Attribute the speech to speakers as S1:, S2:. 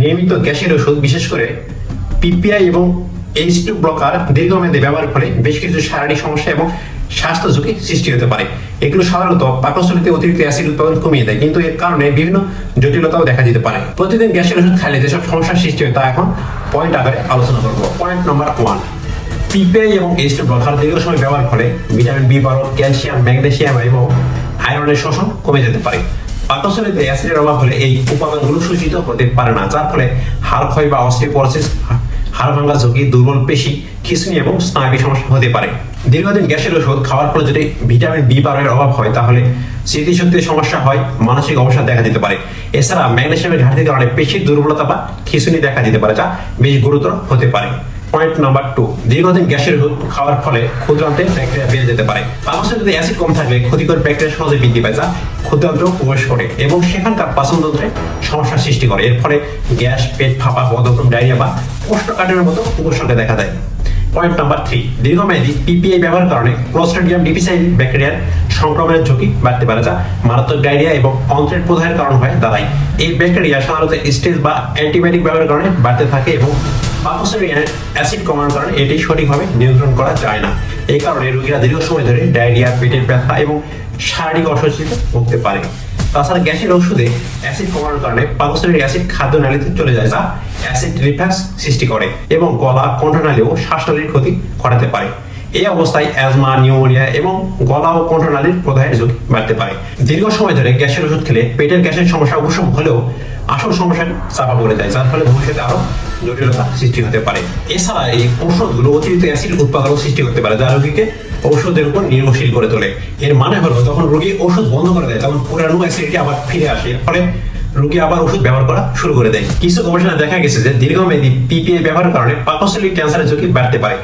S1: নিয়মিত গ্যাসের ওষুধ, বিশেষ করে পিপিআই এবং এইচ টু ব্লকার দীর্ঘমেয়াদী ব্যবহারের ফলে বেশ কিছু শারীরিক সমস্যা এবং স্বাস্থ্য ঝুঁকি সৃষ্টি হতে পারে। এগুলো সাধারণত পাকস্থলীতে অতিরিক্ত অ্যাসিড উৎপাদন কমিয়ে দেয়, কিন্তু এর কারণে বিভিন্ন জটিলতাও দেখা যেতে পারে। প্রতিদিন গ্যাসের ওষুধ খাইলে যেসব সমস্যার সৃষ্টি হয় তা এখন পয়েন্ট আকারে আলোচনা করব। পয়েন্ট নম্বর ওয়ান পিপিআই এবং এইচ টু ব্লকার দীর্ঘ সময় ব্যবহার করে ভিটামিন বি বারো ক্যালসিয়াম, ম্যাগনেসিয়াম এবং আয়রনের শোষণ কমে যেতে পারে। পাকস্থলীতে অ্যাসিডের অভাব হলে এই উপাদানগুলো সূচিত হতে পারে না। যার ফলে হাড় ক্ষয় বা অস্টিওপরোসিস হাড় ভাঙা ঝুঁকি, দুর্বল পেশি খিঁচুনি এবং স্নায়বিক সমস্যা হতে পারে। দীর্ঘদিন গ্যাসের ওষুধ খাওয়ার ফলে যদি ভিটামিন বি বারের অভাব হয়, তাহলে স্মৃতিশক্তির সমস্যা হয়, মানসিক অবসাদ দেখা দিতে পারে। এছাড়া ম্যাগনেসিয়ামের ঘাটতির কারণে পেশির দুর্বলতা বা খিঁচুনি দেখা দিতে পারে, যা বেশ গুরুতর হতে পারে। পয়েন্ট নাম্বার টু দীর্ঘদিন গ্যাসের খাওয়ার ফলে ক্ষুদ্রান্তে ব্যাকটেরিয়া বেড়ে যেতে পারে। যদি অ্যাসিড কম থাকলে ক্ষতিকর ব্যাকটেরিয়া সহজে বৃদ্ধি পায়, যা ক্ষুদ্রান্ত্র প্রবেশ করে এবং সেখানকার পাচনতন্ত্রে সৃষ্টি করে। এর ফলে গ্যাস, পেট ফাঁপা বদক্রম ডায়রিয়া বা মতো উপসর্গ দেখা দেয়। পয়েন্ট নাম্বার থ্রি দীর্ঘমেয়াদী পিপিআই ব্যবহারের কারণে ক্লোস্ট্রিডিয়াম ব্যাকটেরিয়ার সংক্রমণের ঝুঁকি বাড়তে পারে, যা মারাত্মক ডায়রিয়া এবং অন্ত্রের প্রদাহের কারণ হয়ে দাঁড়ায়। এই ব্যাকটেরিয়া সাধারণত স্টেজ বা অ্যান্টিবায়োটিক ব্যবহারের কারণে বাড়তে থাকে এবং অ্যাসিড কারণে এটি সঠিকভাবে নিয়ন্ত্রণ করা যায় না। এই কারণে রোগীরা দীর্ঘ সময় ধরে ডায়রিয়া, পেটের ব্যথা এবং শারীরিক ভুগতে পারে। তাছাড়া গ্যাসের ওষুধে অ্যাসিড কমানোর কারণে পাকস্থলীর অ্যাসিড খাদ্য নালীতে চলে যায় যা অ্যাসিড রিফ্লাক্স সৃষ্টি করে এবং গলা কণ্ঠনালী ও শ্বাসনালীর ক্ষতি ঘটাতে পারে। এই অবস্থায় অ্যাজমা নিউমোনিয়া এবং গলা ও কণ্ঠনালীর প্রদাহের ঝুঁকি বাড়তে পারে। দীর্ঘ সময় ধরে গ্যাসের ওষুধ খেলে পেটের গ্যাসের সমস্যা উপশম হলেও আসল সমস্যা চাপা পড়ে যায়, যার ফলে ভবিষ্যতে আরও জটিলতা সৃষ্টি হতে পারে। এছাড়া এই ঔষধগুলো অতিরিক্ত অ্যাসিড উৎপাদন সৃষ্টি করতে পারে, যা রোগীকে ঔষধের উপর নির্ভরশীল করে তোলে। এর মানে হলো, যখন রোগী ওষুধ বন্ধ করে দেয়, তখন পুরানো অ্যাসিডিটি আবার ফিরে আসে, এর ফলে রোগী আবার ওষুধ ব্যবহার করা শুরু করে দেয়। কিছু গবেষণায় দেখা গেছে যে দীর্ঘমেয়াদী পিপিআই ব্যবহারের কারণে পাকস্থলী ক্যান্সারের ঝুঁকি বাড়তে পারে।